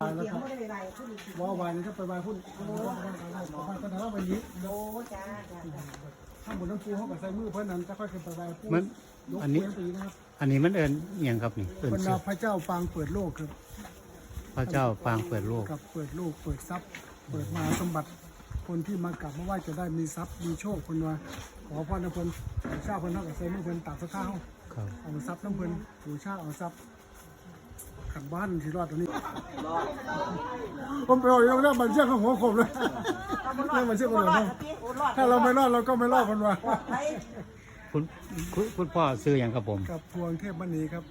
ตายแล้วเดี๋ยครับไม่ได้ไปผู้ดีว่าวันก็ไปวายพุ่นขอไปคนทะเลาะไปนี้โอ้จ้าจ้าข้างบนน้ำปูเขาก็ใส่มือเพื่อนนั้นจะค่อยขึ้นไปวายพุ่มัน ยกอันนี้ เว้ปีนะครับอันนี้มันเอินอหย่างครับนี่เอินบรรชื่ดาอพระเจ้าปางเปิดโลกครับพระเจ้าปางเปิดโลก กับเปิดโลกเปิดทรัพย์ เปิดมาสมบัติ คนที่มากราบมาไหว้จะได้มีทรัพย์มีโชคคนว่าขอพรนะเพิ่นบูชาเพิ่นเท่ากับใส่มือเพิ่นตากสะท้าเฮาครับเอาทรัพย์น้ำเพิ่นบูชาเอาทรัพย์ ขันบ้านที่รอดตรงนี้ ผมไปเอาเรื่องมันเชื่อของหัวผมเลยเรื่องมันเชื่อคนอื่นนะถ้าเราไม่รอดเราก็ไม่รอดคนว่าคุณคุณคุณพ่อซื้ออย่างครับผมกับพวงเทพมณีครับ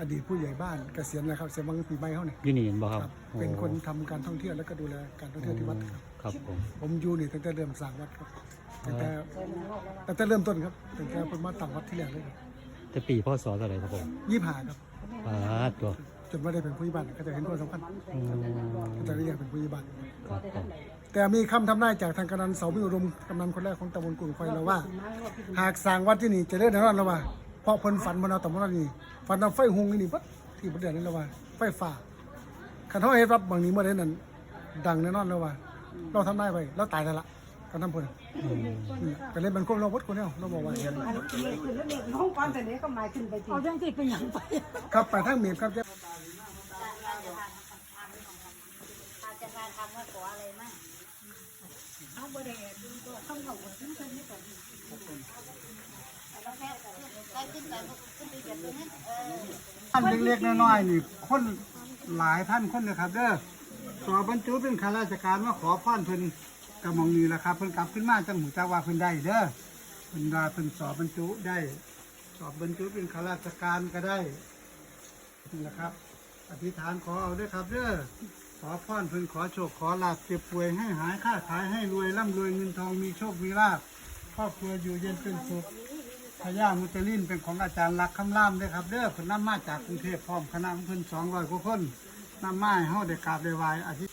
อดีตผู้ใหญ่บ้านเกษียณแล้วครับเสียบังปีใหม่เขาเนี่ยอยี่นี่เห็นบ่ครับครับโอ้เป็นคนทำการท่องเที่ยวแล้วก็ดูแลการท่องเที่ยวที่วัดครับครับผมผมอยู่นี่ตั้งแต่เริ่มสร้างวัดครับตั้งแต่ตั้งแต่เริ่มต้นครับตั้งแต่เป็นมาตั้งวัดที่แรกเลยแต่ปีพ่อสอเท่าไหร่ครับผมยี่ห้าครับ ปาดตัว จนว่าได้เป็นผู้ใหญ่บ้านก็จะเห็นความสำคัญอืมก็จะได้อยากเป็นผู้ใหญ่บ้านครับผมแต่มีคำทำนายจากทางกำนันเสาพิอุดมกำนันคนแรกของตำบลกุ่งไฟเราว่า หากสร้างวัดที่นี่จะเลื่อนแน่นอนแล้วว่าเพราะเพิ่นฝันบนเอาตำบลนี่ฝันเอาไฟหงนี่นี่ปั๊บที่ประเดี๋ยวนี้แล้วว่า ไฟฟ้าคันเฮาเฮ็ดวัดบางนี้เมื่อใดนั้นดังแน่นอนแล้วว่า เราทำได้ไปเราตายแล้วล่ะ กันนำเพิ่นนี่ก็เลยเป็นคนเราวัดคนเดียวเราบอกว่าอันนี้คือเด็กน้องก่อนแต่นี้ก็มาขึ้นไปจริงเอาเรื่องที่เป็นอย่างไปครับไปทางเมียบครับจะอาจจะการทำว่าขออะไรมั่งเอาบริเวณตัวต้องเขาหัวขึ้นขึ้นไม่ก่อนแล้วแค่ได้ขึ้นไปขึ้นไปแบบนี้เออท่านเล็กๆน้อยๆนี่คนหลายท่านคนเลยครับเด้อสอบบรรจุเป็นข้าราชการมาขอพรเพิ่น กระมองนี้แหละครับเพิ่นกลับขึ้นมาจังหูจักว่าเพิ่นได้เด้อเพิ่นว่าเพิ่นสอบบรรจุได้ สอบบรรจุเป็นข้าราชการก็ได้นี่แหละครับ อธิษฐานขอเอาด้วยครับเด้อขอพรเพิ่นขอโชคขอลาบเจ็บป่วยให้หายค้าขายให้รวยร่ำรวยเงินทองมีโชคมีลาภครอบครัวอยู่เย็นเป็นสุขพญามุจลินเป็นของอาจารย์ลักคำล่ามเด้ครับเด้อเพิ่นนำมาจากกรุงเทพพร้อมคณะของเพิ่นสองร้อยกว่าคนนำมาให้เฮาได้กราบได้ไหว้อาทิตย์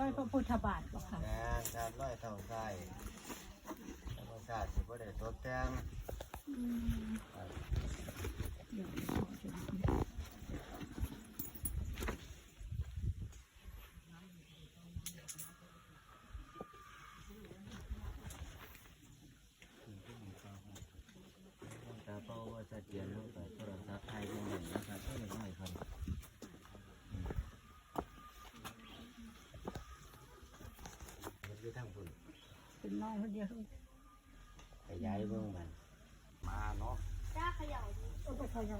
ร้อยพระพุทธบาทบอกค่ะ งานการร้อยเท่าไส้ธรรมชาติสิบ่ได้ตกแต่งตาเป้าว่าจะเตียนลงไปโทรศัพท์ไทยยังไงนะครับก็ไม่น้อยครับเฮ็ดอยู่ทางพุ่น เป็ นน้องคนเดียวขยายเบิ่งมันมาเนาะเอาไปเขายั